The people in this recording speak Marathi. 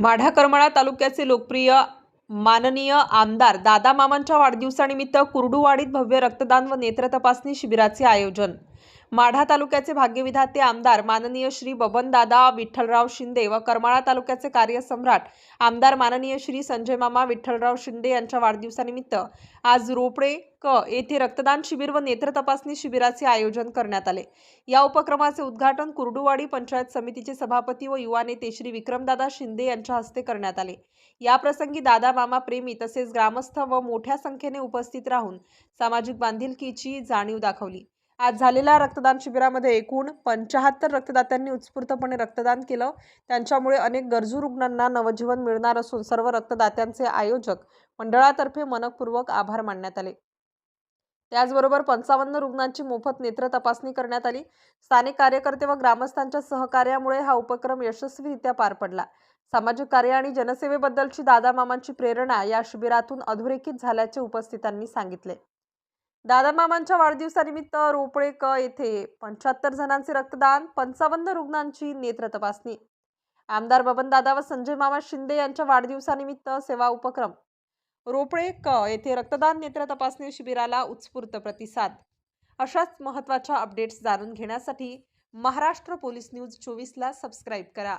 माढा करमाळा तालुक्याचे लोकप्रिय माननीय आमदार दादा मामांच्या वाढदिवसानिमित्त कुर्डुवाडीत भव्य रक्तदान व नेत्र तपासणी शिबिराचे आयोजन. माढा तालुक्याचे भाग्यविधाते आमदार माननीय श्री बबनदादा विठ्ठलराव शिंदे व करमाळा तालुक्याचे कार्यसम्राट आमदार माननीय श्री संजय मामा विठ्ठलराव शिंदे यांच्या वाढदिवसानिमित्त आज रोपडे क येथे रक्तदान शिबिर व नेत्र तपासणी शिबिराचे आयोजन करण्यात आले. या उपक्रमाचे उद्घाटन कुर्डुवाडी पंचायत समितीचे सभापती व युवा नेते श्री विक्रमदादा शिंदे यांच्या हस्ते करण्यात आले. याप्रसंगी दादा मामा प्रेमी तसेच ग्रामस्थ व मोठ्या संख्येने उपस्थित राहून सामाजिक बांधिलकीची जाणीव दाखवली. आज झालेल्या रक्तदान शिबिरामध्ये एकूण पंचाहत्तर रक्तदात्यांनी उत्स्फूर्तपणे रक्तदान केलं. त्यांच्यामुळे अनेक गरजू रुग्णांना नवजीवन मिळणार असून सर्व रक्तदात्यांचे आयोजक मंडळातर्फे मनपूर्वक आभार मानण्यात आले. त्याचबरोबर पंचावन्न रुग्णांची मोफत नेत्र तपासणी करण्यात आली. स्थानिक कार्यकर्ते व ग्रामस्थांच्या सहकार्यामुळे हा उपक्रम यशस्वीरित्या पार पडला. सामाजिक कार्य आणि जनसेवेबद्दलची दादा मामांची प्रेरणा या शिबिरातून अधोरेखित झाल्याचे उपस्थितांनी सांगितले. दादामामांच्या वाढदिवसानिमित्त रोपळे क येथे पंच्याहत्तर जणांचे रक्तदान पंचावन्न रुग्णांची नेत्र तपासणी. आमदार बबनदादा व संजय मामा शिंदे यांच्या वाढदिवसानिमित्त सेवा उपक्रम. रोपळे क येथे रक्तदान नेत्र तपासणी शिबिराला उत्स्फूर्त प्रतिसाद. अशाच महत्त्वाच्या अपडेट्स जाणून घेण्यासाठी महाराष्ट्र पोलीस न्यूज चोवीसला सबस्क्राईब करा.